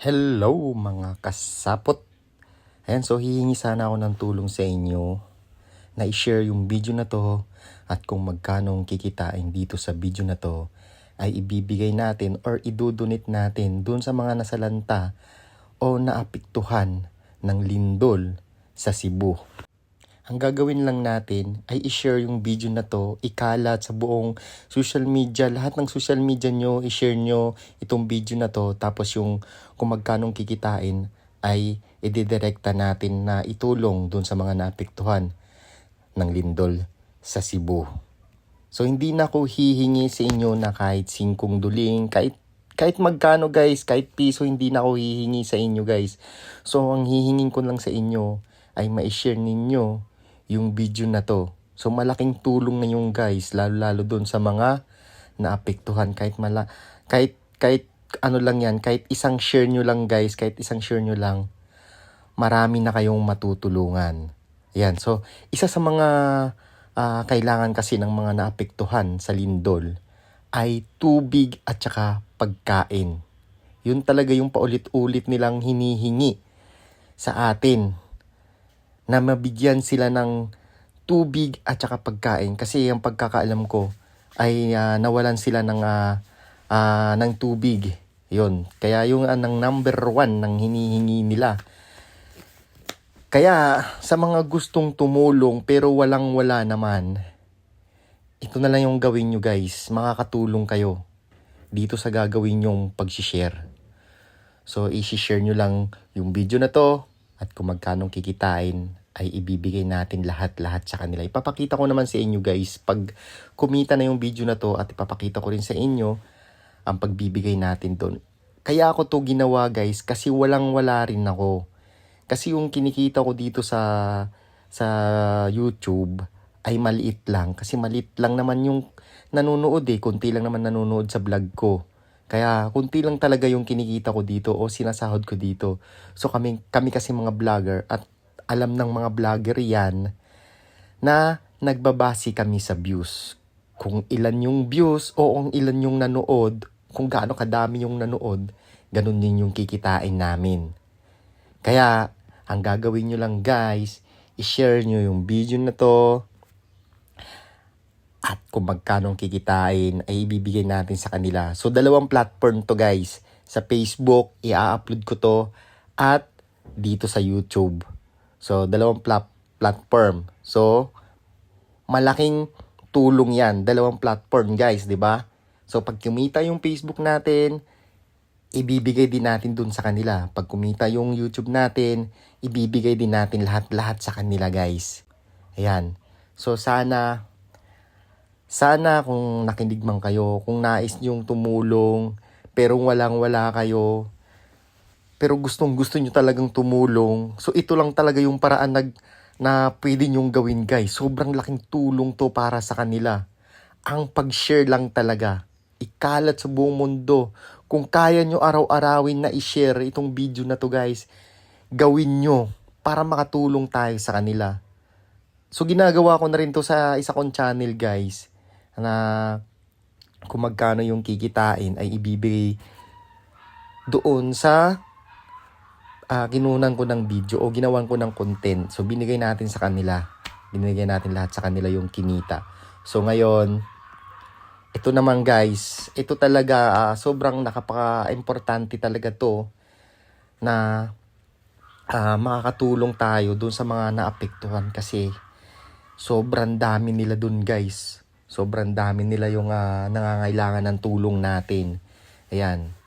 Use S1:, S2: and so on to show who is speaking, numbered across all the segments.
S1: Hello mga kasapot! Ayan, so hihingi sana ako ng tulong sa inyo na i-share yung video na to at kung magkano kikitain dito sa video na to ay ibibigay natin or idudunit natin dun sa mga nasalanta o naapektuhan ng lindol sa Cebu. Ang gagawin lang natin ay i-share yung video na to, ikalat sa buong social media, lahat ng social media nyo, i-share nyo itong video na to, tapos yung kung magkanong kikitain ay ididirekta natin na itulong dun sa mga naapektuhan ng lindol sa Cebu. So hindi na ako hihingi sa inyo na kahit singkong duling, kahit kahit magkano guys, kahit piso hindi na ako hihingi sa inyo guys. So ang hihingin ko lang sa inyo ay ma-share ninyo yung video na to. So malaking tulong na yung guys, lalo-lalo doon sa mga naapektuhan kahit mala kahit kahit ano lang yan, kahit isang share nyo lang guys, kahit isang share nyo lang, marami na kayong matutulungan. Yan, so isa sa mga ah, kailangan kasi ng mga naapektuhan sa lindol ay tubig at saka pagkain. Yun talaga yung paulit-ulit nilang hinihingi sa atin na mabigyan sila ng tubig at saka pagkain kasi ang pagkakaalam ko ay ah, nawalan sila ng ah, ah, ng tubig. Yun. Kaya yung ah, ng number one ng hinihingi nila. Kaya sa mga gustong tumulong pero walang wala naman, ito na lang yung gawin nyo guys. Makakatulong kayo dito sa gagawin yung pag-share. So, isi-share nyo lang yung video na to at kung magkano kikitain ay ibibigay natin lahat-lahat sa kanila. Ipapakita ko naman sa inyo guys pag kumita na yung video na to at ipapakita ko rin sa inyo ang pagbibigay natin doon. Kaya ako to ginawa guys kasi walang wala rin ako. Kasi yung kinikita ko dito sa sa YouTube ay maliit lang kasi maliit lang naman yung nanonood eh, kunti lang naman nanonood sa vlog ko. Kaya kunti lang talaga yung kinikita ko dito o sinasahod ko dito. So kami kami kasi mga vlogger at alam ng mga vlogger yan na nagbabase kami sa views. Kung ilan yung views o kung ilan yung nanood, kung gaano kadami yung nanood, ganun din yung kikitain namin. Kaya, ang gagawin nyo lang guys, i-share nyo yung video na to. At kung magkano kikitain, ay ibibigay natin sa kanila. So, dalawang platform to guys. Sa Facebook, i-upload ko to. At dito sa YouTube. So, dalawang pla- platform. So, malaking tulong yan. Dalawang platform guys, di ba? So, pag kumita yung Facebook natin, ibibigay din natin dun sa kanila. Pag kumita yung YouTube natin, ibibigay din natin lahat-lahat sa kanila, guys. Ayan. So, sana, sana kung nakinig man kayo, kung nais nyong tumulong, pero walang-wala kayo, pero gustong gusto nyo talagang tumulong, so ito lang talaga yung paraan nag, na pwede nyong gawin, guys. Sobrang laking tulong to para sa kanila. Ang pag-share lang talaga. Ikalat sa buong mundo. Kung kaya nyo araw-arawin na i-share itong video na to guys, gawin nyo para makatulong tayo sa kanila. So ginagawa ko na rin to sa isa kong channel guys na kung magkano yung kikitain ay ibibigay doon sa ah, kinunan ko ng video o ginawan ko ng content. So binigay natin sa kanila. Binigay natin lahat sa kanila yung kinita. So ngayon, ito naman guys, ito talaga ah, sobrang nakapaka-importante talaga to na ah, makakatulong tayo dun sa mga naapektuhan kasi sobrang dami nila dun guys. Sobrang dami nila yung ah, nangangailangan ng tulong natin. Ayan.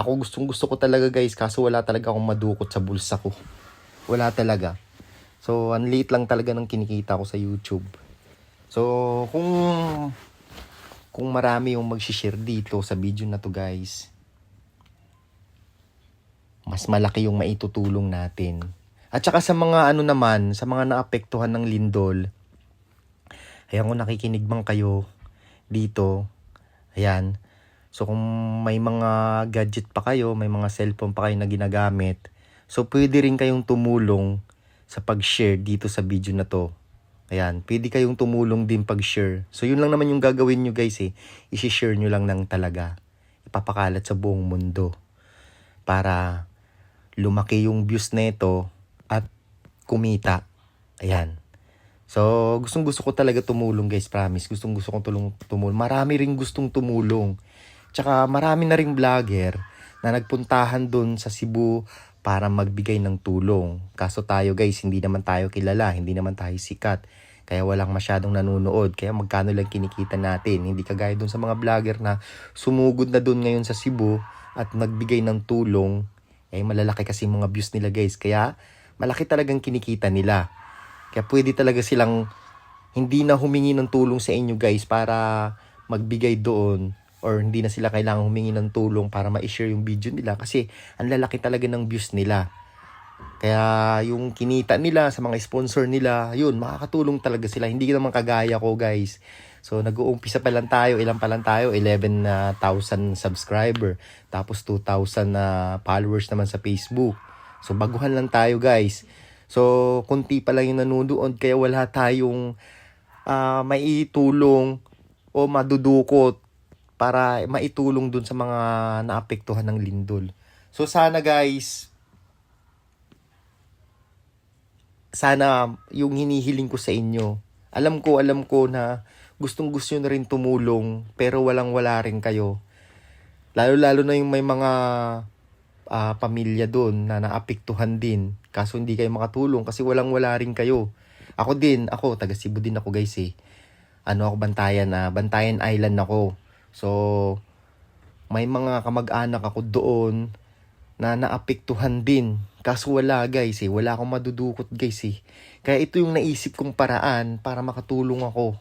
S1: Ako gustong gusto ko talaga guys kaso wala talaga akong madukot sa bulsa ko. Wala talaga. So, ang liit lang talaga ng kinikita ko sa YouTube. So, kung kung marami yung mag-share dito sa video na to guys, mas malaki yung maitutulong natin. At saka sa mga ano naman, sa mga naapektuhan ng lindol, ayan kung nakikinig man kayo dito, ayan, so kung may mga gadget pa kayo, may mga cellphone pa kayo na ginagamit, so pwede rin kayong tumulong sa pag-share dito sa video na to. Ayan, pwede kayong tumulong din pag-share. So, yun lang naman yung gagawin nyo guys eh. I-share nyo lang ng talaga. Ipapakalat sa buong mundo. para lumaki yung views nito at kumita. Ayan. So, gustong gusto ko talaga tumulong guys, promise. Gustong gusto kong tulong, tumulong. Marami ring gustong tumulong. Tsaka marami na ring vlogger na nagpuntahan dun sa Cebu para magbigay ng tulong. Kaso tayo guys, hindi naman tayo kilala, hindi naman tayo sikat. Kaya walang masyadong nanonood. Kaya magkano lang kinikita natin. Hindi kagaya dun sa mga vlogger na sumugod na dun ngayon sa Cebu at nagbigay ng tulong. Eh malalaki kasi mga views nila guys. Kaya malaki talagang kinikita nila. Kaya pwede talaga silang hindi na humingi ng tulong sa inyo guys para magbigay doon or hindi na sila kailangan humingi ng tulong para ma-share yung video nila kasi ang lalaki talaga ng views nila. Kaya yung kinita nila sa mga sponsor nila, yun, makakatulong talaga sila. Hindi naman kagaya ko guys. So nag-uumpisa pa lang tayo, ilan pa lang tayo, 11,000 subscriber. Tapos 2,000 na followers naman sa Facebook. So baguhan lang tayo guys. So kunti pa lang yung nanonood kaya wala tayong ah, maitulong o madudukot para maitulong dun sa mga naapektuhan ng lindol. So sana guys, sana yung hinihiling ko sa inyo, alam ko, alam ko na gustong gusto nyo na rin tumulong pero walang wala rin kayo. Lalo-lalo na yung may mga ah, pamilya doon na naapektuhan din. Kaso hindi kayo makatulong kasi walang wala rin kayo. Ako din, ako, taga Cebu din ako guys eh. Ano ako, Bantayan, na Bantayan Island ako. So, may mga kamag-anak ako doon na naapektuhan din. Kaso wala guys eh, wala akong madudukot guys eh. Kaya ito yung naisip kong paraan para makatulong ako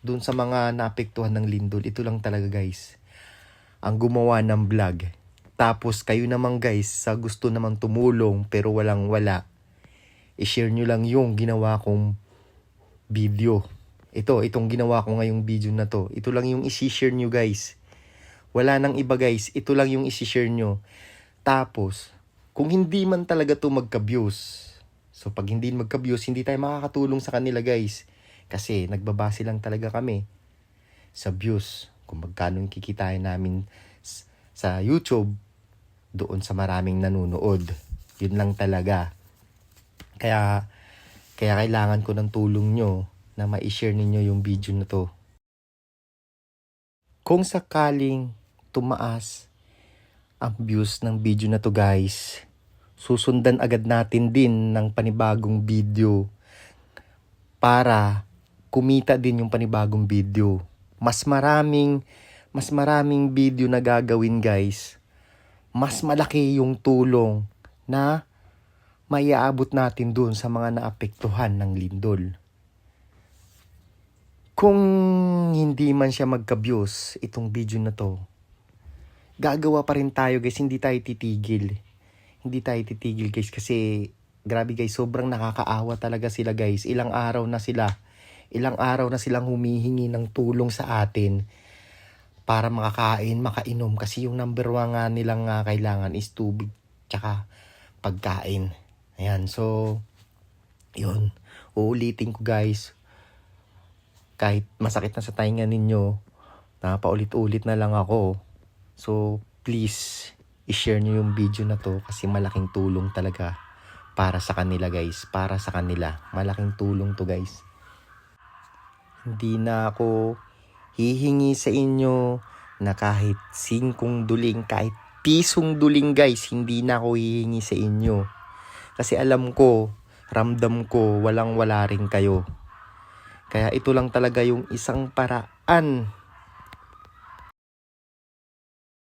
S1: doon sa mga naapektuhan ng lindol. Ito lang talaga guys. Ang gumawa ng vlog. Tapos kayo naman guys, sa gusto namang tumulong pero walang wala, i-share nyo lang yung ginawa kong video. Ito, itong ginawa ko ngayong video na to. Ito lang yung isi-share nyo guys. Wala nang iba guys, ito lang yung isi-share nyo. Tapos, kung hindi man talaga to magka-views, so pag hindi magka-views, hindi tayo makakatulong sa kanila guys. Kasi nagbabase lang talaga kami sa views. Kung magkano yung kikitain namin sa YouTube, doon sa maraming nanonood. Yun lang talaga. Kaya, kaya kailangan ko ng tulong nyo na ma-share ninyo yung video na to. Kung sakaling tumaas ang views ng video na to guys, susundan agad natin din ng panibagong video para kumita din yung panibagong video. Mas maraming mas maraming video na gagawin guys. Mas malaki yung tulong na maiaabot natin dun sa mga naapektuhan ng lindol. Kung hindi man siya magka-views itong video na to, gagawa pa rin tayo guys, hindi tayo titigil. Hindi tayo titigil guys kasi grabe guys, sobrang nakakaawa talaga sila guys. Ilang araw na sila, ilang araw na silang humihingi ng tulong sa atin para makakain, makainom. Kasi yung number one nga nilang nga kailangan is tubig tsaka pagkain. Ayan, so, yun. Uulitin ko guys, kahit masakit na sa tainga ninyo, napaulit-ulit na lang ako. So, please, i-share nyo yung video na to kasi malaking tulong talaga para sa kanila guys. Para sa kanila. Malaking tulong to guys. Hindi na ako hihingi sa inyo na kahit singkong duling, kahit pisong duling guys, hindi na ako hihingi sa inyo. Kasi alam ko, ramdam ko, walang wala rin kayo. Kaya ito lang talaga yung isang paraan